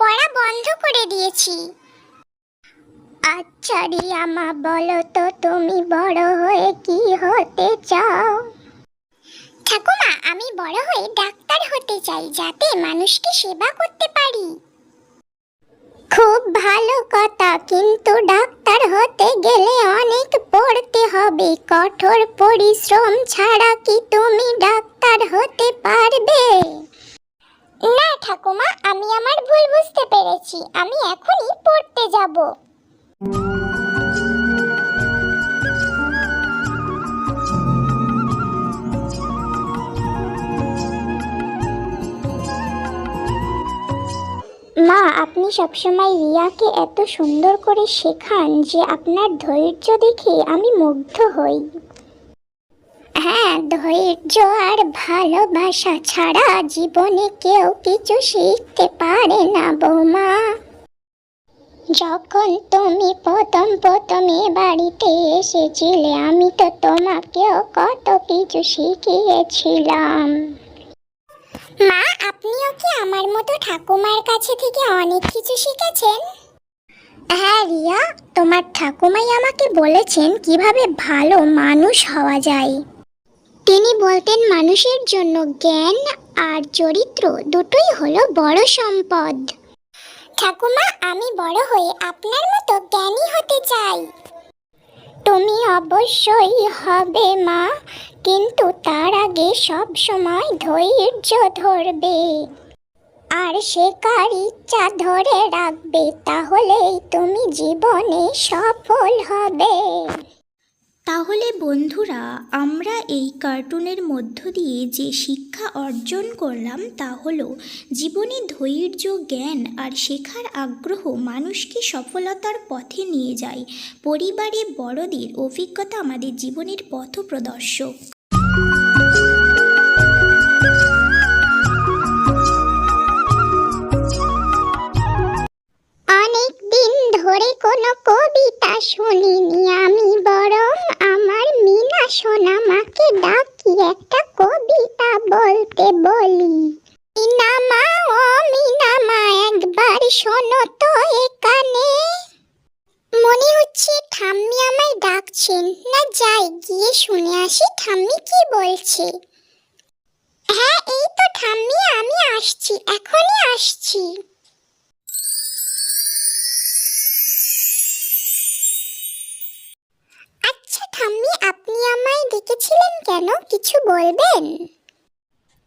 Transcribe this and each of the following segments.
পড়া বন্ধ করে দিয়েছি। আচ্ছা রিয়া মা বলো তো তুমি বড় হয়ে কি হতে চাও? ঠাকুমা, আমি বড় হয়ে ডাক্তার হতে চাই, যাতে মানুষকে সেবা করতে পারি। খুব ভালো কথা, কিন্তু ডাক্তার হতে গেলে অনেক পড়তে হবে, কঠোর পরিশ্রম ছাড়া কি তুমি ডাক্তার হতে পারবে? না ঠাকুমা, আমি আমার ভুল বুঝতে পেরেছি। আমি এখনই পড়তে যাব। মা, আপনি সবসময় রিয়াকে এত সুন্দর করে শেখান যে আপনার ধৈর্য দেখে আমি মুগ্ধ হই। হ্যাঁ ধৈর্য আর ভালোবাসা ছাড়া জীবনে কেউ কিছু শিখতে পারে না বৌমা। যখন তুমি প্রথম প্রথমে বাড়িতে এসেছিলে, আমি তো তোমাকেও কত কিছু শিখিয়েছিলাম। মা, আপনিও কি আমার মতো ঠাকুমার কাছে থেকে অনেক কিছু শিখেছেন? হ্যাঁ রিয়া, তোমার ঠাকুমাই আমাকে বলেছেন কীভাবে ভালো মানুষ হওয়া যায়। তিনি বলতেন, মানুষের জন্য জ্ঞান আর চরিত্র দুটোই হলো বড় সম্পদ। ঠাকুমা, আমি বড় হয়ে আপনার মতো জ্ঞানী হতে চাই। তুমি অবশ্যই হবে মা, কিন্তু তার আগে সব সময় ধৈর্য ধরবে। আর শেখার ইচ্ছা ধরে রাখবে, তাহলেই তুমি জীবনে সফল হবে। তাহলে বন্ধুরা, আমরা এই কার্টুনের মধ্য দিয়ে যে শিক্ষা অর্জন করলাম তা হলো জীবনে ধৈর্য, জ্ঞান আর শেখার আগ্রহ মানুষকে সফলতার পথে নিয়ে যায়। পরিবারে বড়দের অভিজ্ঞতা আমাদের জীবনের পথ প্রদর্শক অনেক দিন ধরে কোনো কবিতা শুনিনি আমি বরং আমার মিনা সোনা মাকে ডাকি একটা কবিতা বলতে বলি? মিনা মা ও মিনা মা একবার শোনো তো এখানে। মনে হচ্ছে ঠাম্মি আমায় ডাকছেন। না যাই, গিয়ে শুনে আসি ঠাম্মি কি বলছে। হ্যাঁ এই তো ঠাম্মি, আমি আসছি, এখনই আসছি। ডেকেছিলেন কেন? কিছু বলবেন?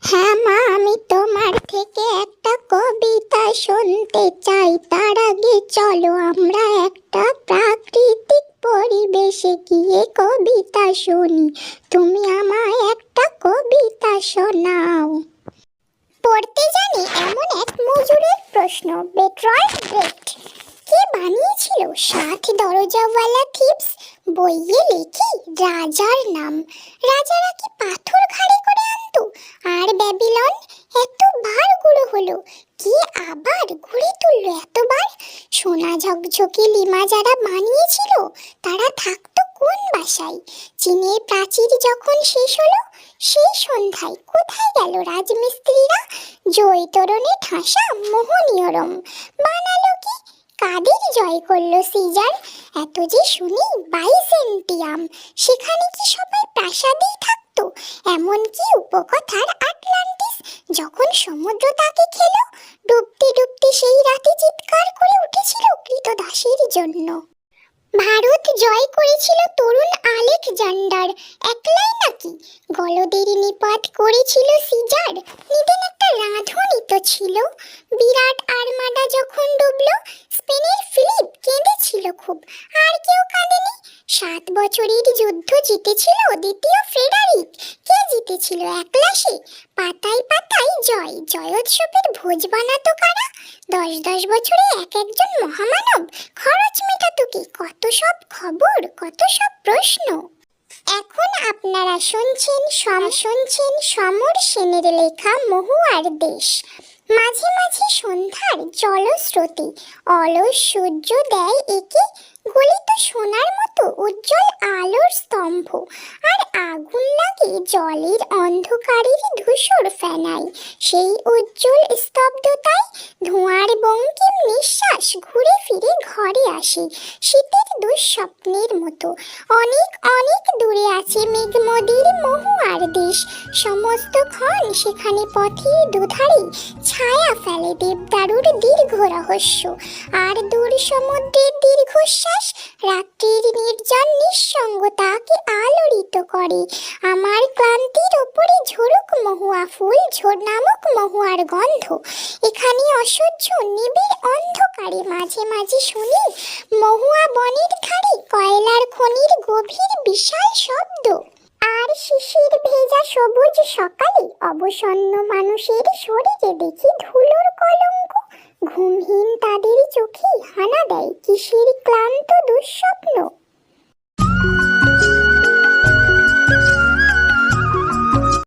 হ্যাঁ মা, আমি তোমার থেকে একটা কবিতা শুনতে চাই। তার আগে চলো আমরা একটা প্রাকৃতিক পরিবেশে গিয়ে কবিতা শুনি। তুমি আমায় একটা কবিতা শোনাও। পড়তে জানি এমন এক মজুরের প্রশ্ন বেট্রয়েড ব্রেড কে বানিয়েছিল? সাত দরজাওয়ালা থিপস বইয়ে লিখি রাজার নাম। রাজারা কি পাথর ঘাড়ে করে আনতো? আর ব্যাবিলন এতবার গুঁড়ো হলো, কি আবার ঘুরে তুললো এতবার? সোনা ঝকঝকে লিমা যারা বানিয়েছিল তারা থাকতো কোন বাসায়? চীনের প্রাচীর যখন শেষ হলো, সেই সন্ধ্যায় কোথায় গেল রাজমিস্ত্রিরা? জয়তরণে ঠাসা মোহনীয় রম বানালো কি? কাদের জয় করল সিজার? এত যে শুনি বাইজেন্টিয়াম, সেখানে কি সবাই প্রাসাদেই থাকতো? এমনকি উপকথার আটলান্টিস যখন সমুদ্র তাকে খেলো, ডুবতে ডুবতে সেই রাতে চিৎকার করে উঠেছিল কৃতদাসের জন্য। ভারত জয় করেছিল তরুণ আলেকজান্ডার, একলাই নাকি? গলদের নিপাত করেছিল সিজার, নিদেন একটা রাঁধুনি তো ছিল। বিরাট আর্মাডা যখন ডুবলো, স্পেনের ফিলিপ কেঁদেছিল খুব আর কেউ কাঁদেনি সাত বছরের যুদ্ধ জিতেছিল দ্বিতীয় ফ্রেডারিক কে জিতেছিল? একলা সে পাতায় পাতায় জয়। জয়োৎসবের ভোজ বানাতো কারা? দশ দশ বছরে এক একজন মহামানব। খরচ মেটাতো কি? কত সব খবর, কত সব প্রশ্ন। এখন আপনারা শুনছেন, সম শুনছেন সমর সেনের লেখা মহুয়ার দেশ। মাঝে মাঝে সন্ধ্যার জলস্রোতে অলস সূর্য দেয় একে গলিত সোনার মতো উজ্জ্বল আলোর স্তম্ভ, আর আগুন লাগে জলের অন্ধকারের ধূসর ফেনায়। সেই উজ্জ্বল স্তব্ধতায় ধোঁয়ার বঙ্কিম নিঃশ্বাস ঘুরে ফিরে ঘরে আসে শীতের দুঃস্বপ্নের মতো। অনেক অনেক দূরে আছে মেঘমদির মহুয়ার দেশ। সমস্ত ক্ষণ সেখানে পথে দুধারে ছায়া ফেলে দেবদারুর দীর্ঘ রহস্য। আর দূর সমুদ্রের দীর্ঘশ্বাস রাত্রির নির্জন নিঃসঙ্গতাকে আলোড়িত করে। আমার ক্লান্তির ওপরে ঝরুক মহুয়া ফুল, ঝোর নামক মহুয়ার গন্ধ। এখানে অসহ্য, নিবিড় অন্ধকারে মাঝে মাঝে শুনি মহুয়া বনের ধারে কয়লার খনির গভীর বিশাল শব্দ। আর শিশির ভেজা সবুজ সকালে অবসন্ন মানুষের শরীরে দেখি ধুলোর কলঙ্ক। ঘুমহীন তাদের চোখে হানা দেয় কিসের ক্লান্ত দুঃস্বপ্ন?